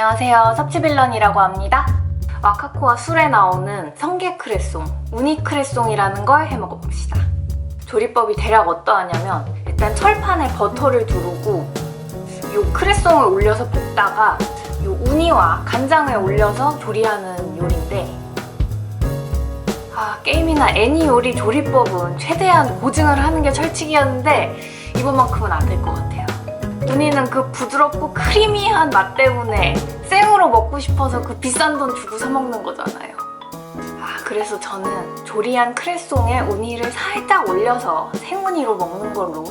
안녕하세요. 섭취빌런이라고 합니다. 와카코와 술에 나오는 성게 크레송, 우니 크레송이라는 걸 해먹어봅시다. 조리법이 대략 어떠하냐면 일단 철판에 버터를 두르고 요 크레송을 올려서 볶다가 요 우니와 간장을 올려서 조리하는 요리인데 아, 게임이나 애니 요리 조리법은 최대한 고증을 하는 게 철칙이었는데 이번만큼은 안 될 것 같아요. 우니는 그 부드럽고 크리미한 맛 때문에 생으로 먹고 싶어서 그 비싼 돈 주고 사 먹는 거잖아요. 아, 그래서 저는 조리한 크레송에 우니를 살짝 올려서 생우니로 먹는 걸로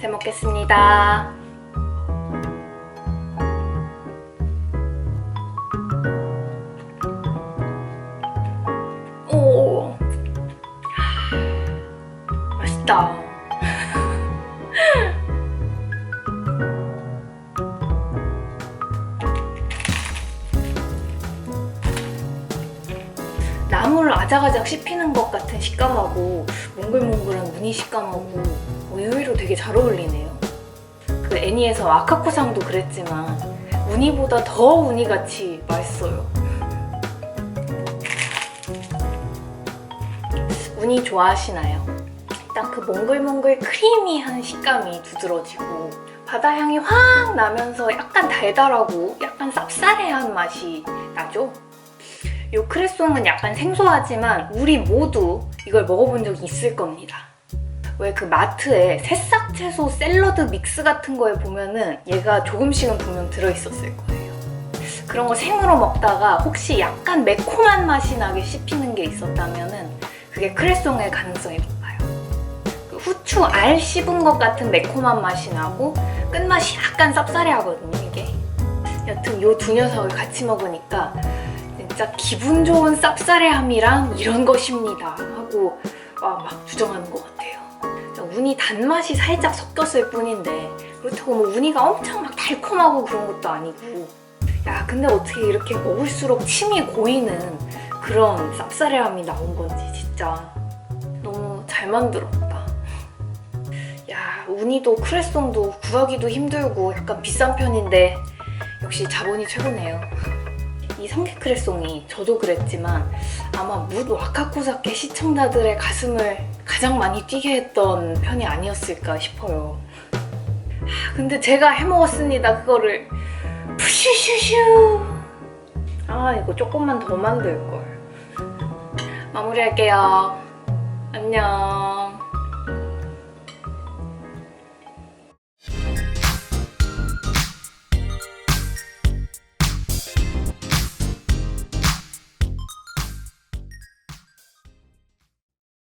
잘 먹겠습니다. 오, 맛있다. 나물을 아작아작 씹히는 것 같은 식감하고 몽글몽글한 무늬 식감하고 어, 의외로 되게 잘 어울리네요. 그 애니에서 아카코상도 그랬지만 우니보다 더 우니같이 맛있어요. 우니 좋아하시나요? 일단 그 몽글몽글 크리미한 식감이 두드러지고 바다 향이 확 나면서 약간 달달하고 약간 쌉싸래한 맛이 나죠? 요 크레송은 약간 생소하지만 우리 모두 이걸 먹어본 적이 있을 겁니다. 왜 그 마트에 새싹 채소 샐러드 믹스 같은 거에 보면은 얘가 조금씩은 분명 들어있었을 거예요. 그런 거 생으로 먹다가 혹시 약간 매콤한 맛이 나게 씹히는 게 있었다면은 그게 크레송일 가능성이 높아요. 그 후추 알 씹은 것 같은 매콤한 맛이 나고 끝맛이 약간 쌉싸래하거든요 이게. 여튼 요 두 녀석을 같이 먹으니까 진짜 기분 좋은 쌉싸래함이랑 이런 것입니다 하고 와, 막 주장하는 것 같아요. 운이 단맛이 살짝 섞였을 뿐인데 그렇다고 뭐 운이가 엄청 막 달콤하고 그런 것도 아니고 야 근데 어떻게 이렇게 먹을수록 침이 고이는 그런 쌉싸래함이 나온 건지 진짜 너무 잘 만들었다. 야 운이도 크레송도 구하기도 힘들고 약간 비싼 편인데 역시 자본이 최고네요. 이 성게 크레송이 저도 그랬지만 아마 묻 와카코사케 시청자들의 가슴을 가장 많이 뛰게 했던 편이 아니었을까 싶어요. 아, 근데 제가 해먹었습니다. 그거를 푸슈슈슈. 아 이거 조금만 더 만들 걸. 마무리할게요. 안녕.